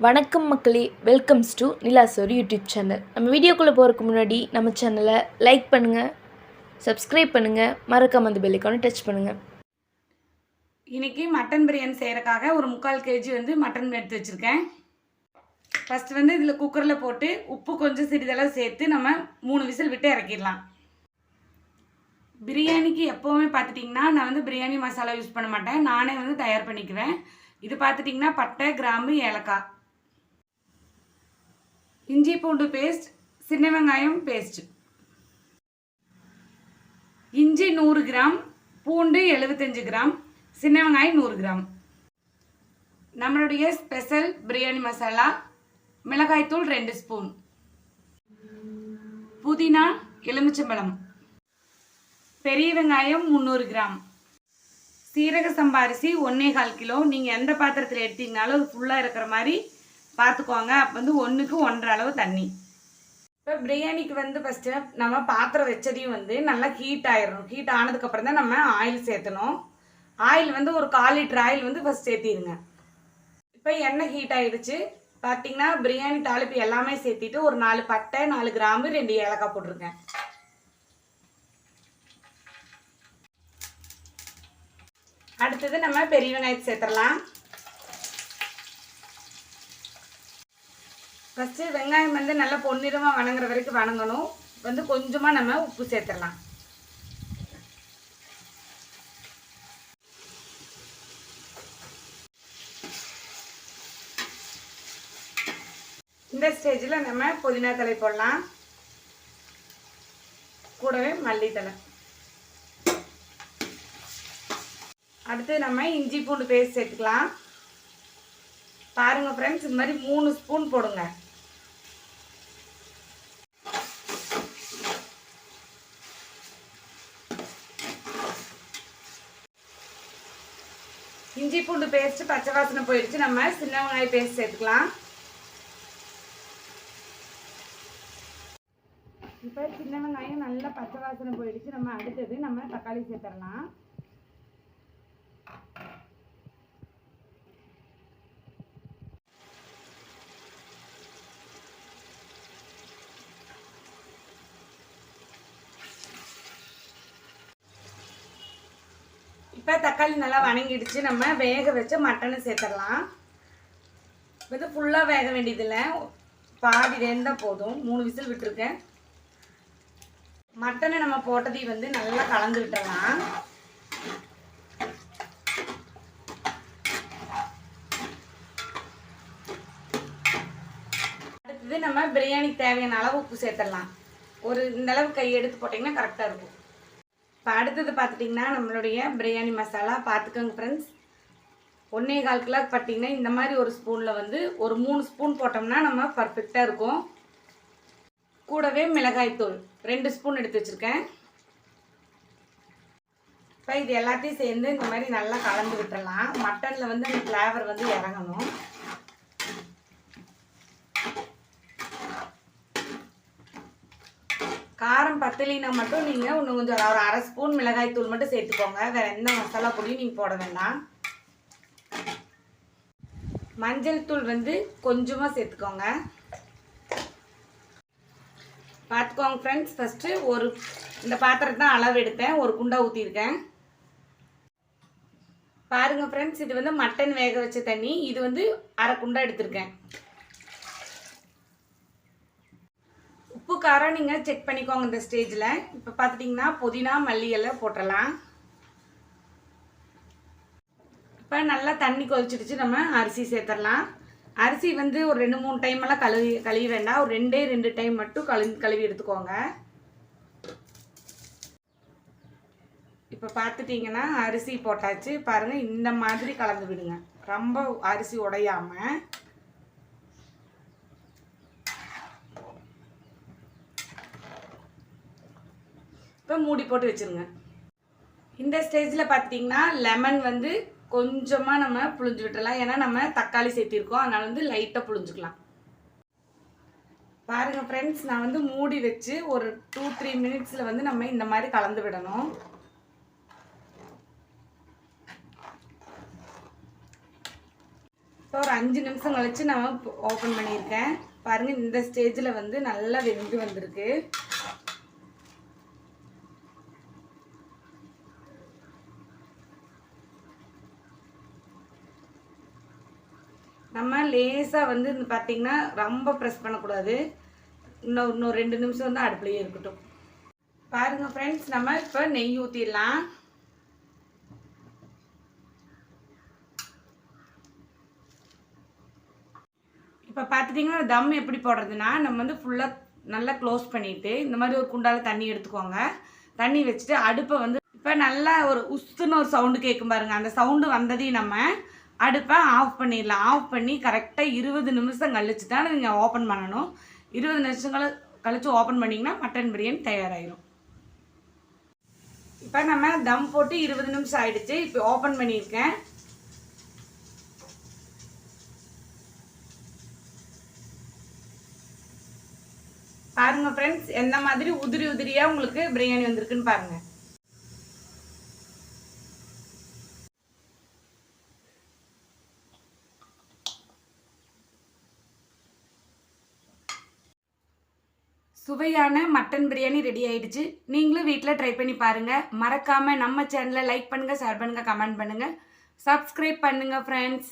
வணக்கம் மக்களே welcomes to Nilasori YouTube channel நம்ம வீடியோக்குள்ளே போகிறதுக்கு முன்னாடி நம்ம சேனலை லைக் பண்ணுங்கள் சப்ஸ்கிரைப் பண்ணுங்கள் மறக்காம அந்த பெல்லைக்கான டச் பண்ணுங்கள் இன்றைக்கி மட்டன் பிரியாணி செய்கிறக்காக ஒரு முக்கால் கேஜி வந்து மட்டன் எடுத்து வச்சுருக்கேன். ஃபஸ்ட்டு வந்து இதில் குக்கரில் போட்டு உப்பு கொஞ்சம் சிறிதளவு சேர்த்து நம்ம மூணு விசில் விட்டு இறக்கிடலாம். பிரியாணிக்கு எப்போவுமே பார்த்துட்டிங்கன்னா நான் வந்து பிரியாணி மசாலா யூஸ் பண்ண மாட்டேன். நானே வந்து தயார் பண்ணிக்குவேன். இது பார்த்துட்டிங்கன்னா பட்டை கிராம்பு ஏலக்காய். இஞ்சி பூண்டு பேஸ்ட் சின்ன வெங்காயம் பேஸ்ட் இஞ்சி நூறு கிராம் பூண்டு எழுபத்தஞ்சு கிராம் சின்ன வெங்காயம் நூறு கிராம். நம்மளுடைய ஸ்பெஷல் பிரியாணி மசாலா மிளகாய்த்தூள் ரெண்டு ஸ்பூன் புதினா எலுமிச்சம்பழம். பெரிய வெங்காயம் முந்நூறு கிராம். சீரக சம்பா அரிசி ஒன்றே கால் கிலோ. நீங்கள் எந்த பாத்திரத்தில் எடுத்தீங்கனாலும் அது ஃபுல்லாக இருக்கிற மாதிரி பார்த்துக்கோங்க அப்போ வந்து ஒன்றுக்கு ஒன்றரை அளவு தண்ணி. இப்போ பிரியாணிக்கு வந்து ஃபஸ்ட்டு நம்ம பாத்திரம் வச்சதையும் வந்து நல்லா ஹீட் ஆயிடணும் ஹீட் ஆனதுக்கப்புறம் தான் நம்ம ஆயில் சேர்த்தணும். ஆயில் வந்து ஒரு கால் லிட்டர் ஆயில் வந்து ஃபஸ்ட் சேர்த்திடுங்க. இப்போ எண்ணெய் ஹீட் ஆயிடுச்சு. பார்த்தீங்கன்னா பிரியாணி தாளிப்பு எல்லாமே சேர்த்திட்டு ஒரு நாலு பட்டை நாலு கிராம்பு ரெண்டு ஏலக்காய் போட்டிருக்கேன் அடுத்தது நம்ம பெரிய வெங்காயத்தை சேர்த்துடலாம். ஃபஸ்ட்டு வெங்காயம் வந்து நல்லா பொன்னிறமாக வணங்குற வரைக்கும் வணங்கணும். வந்து கொஞ்சமாக நம்ம உப்பு சேர்த்துடலாம். இந்த ஸ்டேஜில் நம்ம புதினா தலை போடலாம். கூடவே மல்லித்தலை அடுத்து நம்ம இஞ்சி பூண்டு பேஸ்ட் சேர்த்துக்கலாம். பாருங்க ஃப்ரெண்ட்ஸ் இந்த மாதிரி மூணு ஸ்பூன் போடுங்க. இஞ்சி பூண்டு பேஸ்ட் பச்சை வாசனை போயிடுச்சு. நம்ம சின்ன வெங்காய பேஸ்ட் சேர்த்துக்கலாம். இப்போ சின்ன வெங்காயம் நல்லா பச்சை வாசனை போயிடுச்சு. நம்ம அடுத்தது நம்ம தக்காளி சேர்த்துடலாம். இப்போ தக்காளி நல்லா வணங்கிடுச்சு. நம்ம வேக வச்ச மட்டனை சேர்த்துடலாம். இது ஃபுல்லாக வேக வேண்டியதில்லை. பாதி வேந்தால் போதும். மூணு விசில் விட்டுருக்கேன். மட்டனை நம்ம போட்டதையும் வந்து நல்லா கலந்து விட்டுடலாம். அடுத்தது நம்ம பிரியாணிக்கு தேவையான அளவு உப்பு சேர்த்துடலாம். ஒரு இந்த அளவு கை எடுத்து போட்டிங்கன்னா கரெக்டாக இருக்கும். இப்போ அடுத்தது பார்த்துட்டிங்கன்னா நம்மளுடைய பிரியாணி மசாலா பார்த்துக்கோங்க ஃப்ரெண்ட்ஸ் ஒன்றே கால் கிலோ பார்த்தீங்கன்னா இந்த மாதிரி ஒரு ஸ்பூனில் வந்து ஒரு மூணு ஸ்பூன் போட்டோம்னா நம்ம பர்ஃபெக்டாக இருக்கும். கூடவே மிளகாய்த்தூள் ரெண்டு ஸ்பூன் எடுத்து வச்சுருக்கேன். இப்போ இது எல்லாத்தையும் சேர்ந்து இந்த மாதிரி நல்லா கலந்து விட்டுறலாம். மட்டனில் வந்து அந்த ஃப்ளேவர் வந்து இறங்கணும். காரம் பத்தலினா மட்டும் நீங்கள் இன்னும் கொஞ்சம் ஒரு அரை ஸ்பூன் மிளகாய் தூள் மட்டும் சேர்த்துக்கோங்க. வேறு எந்த மசாலா பொடியும் நீங்கள் போட வேண்டாம். மஞ்சள் தூள் வந்து கொஞ்சமாக சேர்த்துக்கோங்க. பார்த்துக்கோங்க ஃப்ரெண்ட்ஸ் ஃபஸ்ட்டு ஒரு இந்த பாத்திரத்தை தான் அளவு எடுத்தேன். ஒரு குண்டா ஊற்றிருக்கேன் பாருங்கள் ஃப்ரெண்ட்ஸ் இது வந்து மட்டன் வேக வச்ச தண்ணி. இது வந்து அரை குண்டா எடுத்திருக்கேன் உப்பு காரம் நீங்கள் செக் பண்ணிக்கோங்க இந்த ஸ்டேஜில் இப்போ பார்த்துட்டிங்கன்னா புதினா மல்லி எல்லாம் போட்டுடலாம் இப்போ நல்லா தண்ணி கொதிச்சிடுச்சு நம்ம அரிசி சேர்த்துடலாம். அரிசி வந்து ஒரு ரெண்டு மூணு டைம் எல்லாம் கழுவி கழுவி வேண்டாம். ஒரு ரெண்டே ரெண்டு டைம் மட்டும் கழு கழுவி எடுத்துக்கோங்க. இப்போ பார்த்துட்டிங்கன்னா அரிசி போட்டாச்சு. பாருங்கள் இந்த மாதிரி கலந்து விடுங்க. ரொம்ப அரிசி உடையாமல் இப்போ மூடி போட்டு வச்சுருங்க. இந்த ஸ்டேஜில் பார்த்தீங்கன்னா லெமன் வந்து கொஞ்சமாக நம்ம புழிஞ்சு விட்டுறலாம். ஏன்னா நம்ம தக்காளி சேர்த்திருக்கோம். அதனால் வந்து லைட்டாக புழிஞ்சுக்கலாம். பாருங்கள் ஃப்ரெண்ட்ஸ் நான் வந்து மூடி வச்சு ஒரு டூ த்ரீ மினிட்ஸில் வந்து நம்ம இந்த மாதிரி கலந்து விடணும். இப்போ ஒரு அஞ்சு நிமிஷம் கழித்து நான் ஓப்பன் பண்ணியிருக்கேன். பாருங்கள் இந்த ஸ்டேஜில் வந்து நல்லா வெந்து வந்திருக்கு. நம்ம லேசாக வந்து பார்த்திங்கன்னா ரொம்ப ப்ரெஸ் பண்ணக்கூடாது. இன்னும் இன்னும் ரெண்டு நிமிஷம் வந்து அடுப்புலையே இருக்கட்டும். பாருங்க ஃப்ரெண்ட்ஸ் நம்ம இப்போ நெய் ஊற்றிடலாம் இப்போ பார்த்துட்டிங்கன்னா தம் எப்படி போடுறதுன்னா நம்ம வந்து ஃபுல்லாக நல்லா க்ளோஸ் பண்ணிவிட்டு இந்த மாதிரி ஒரு குண்டால தண்ணி எடுத்துக்கோங்க. தண்ணி வச்சுட்டு அடுப்பை வந்து இப்போ நல்லா ஒரு உஸ்துன்னு ஒரு சவுண்டு கேட்கும் பாருங்க. அந்த சவுண்டு வந்ததையும் நம்ம அடுப்பை ஆஃப் பண்ணிடலாம். ஆஃப் பண்ணி கரெக்டாக இருபது நிமிஷம் கழிச்சு தான் நீங்கள் ஓப்பன் பண்ணணும். இருபது நிமிஷம் கழி ஓப்பன் பண்ணிங்கன்னா மட்டன் பிரியாணி தயாராகிடும் இப்போ நம்ம தம் போட்டு இருபது நிமிஷம் ஆயிடுச்சு. இப்போ ஓப்பன் பண்ணியிருக்கேன். பாருங்கள் ஃப்ரெண்ட்ஸ் எந்த மாதிரி உதிரி உதிரியாக உங்களுக்கு பிரியாணி வந்திருக்குன்னு பாருங்கள் சுவையான மட்டன் பிரியாணி ரெடி ஆயிடுச்சு. நீங்களும் வீட்டில் ட்ரை பண்ணி பாருங்கள் மறக்காமல் நம்ம சேனலை லைக் பண்ணுங்கள் ஷேர் பண்ணுங்கள் கமெண்ட் பண்ணுங்க. சப்ஸ்கிரைப் பண்ணுங்கள் ஃப்ரெண்ட்ஸ்